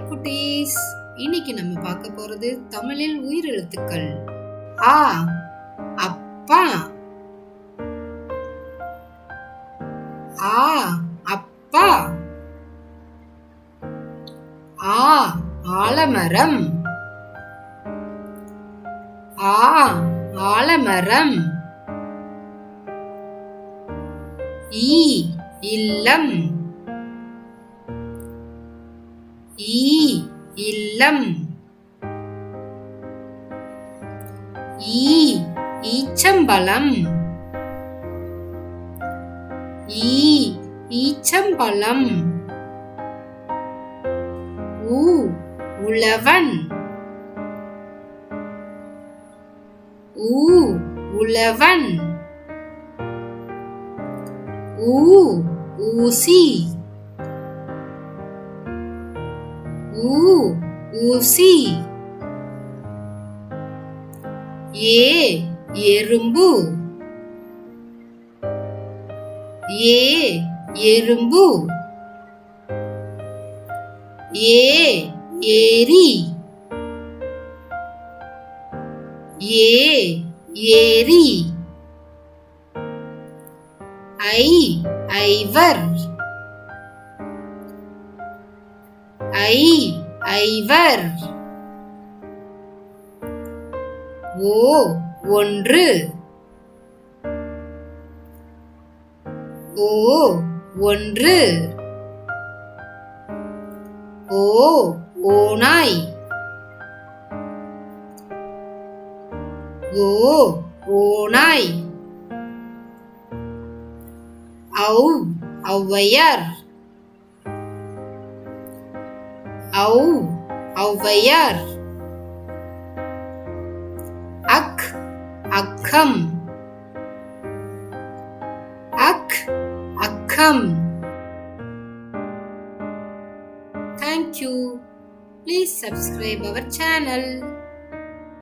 Hi குட்டீஸ். இன்னைக்கு நம்ம பார்க்க போறது தமிழில் உயிரெழுத்துக்கள். ஆ அப்பா. ஆ அப்பா. ஆ ஆலமரம். ஆ ஆலமரம். ஈ இல்லம். ஈ இல்லம். ஈ ஈச்சம்பழம். ஈ ஈச்சம்பழம். ஊ உழவன். ஊ உழவன். ஊ ஊசி. ஊசி. ஏ எறும்பு. ஏ எறும்பு. ஏ ஏரி. ஏ ஏரி. ஐ ஐவர். ஐ ஐவர் ஓ ஒன்று. ஓ ஒன்று. ஓ ஓநாய். ஓ ஓநாய். ஔ ஔவையார். ஔ ஔவையார் அக் அக்கம் அக் அக்கம் Thank you. Please subscribe our channel.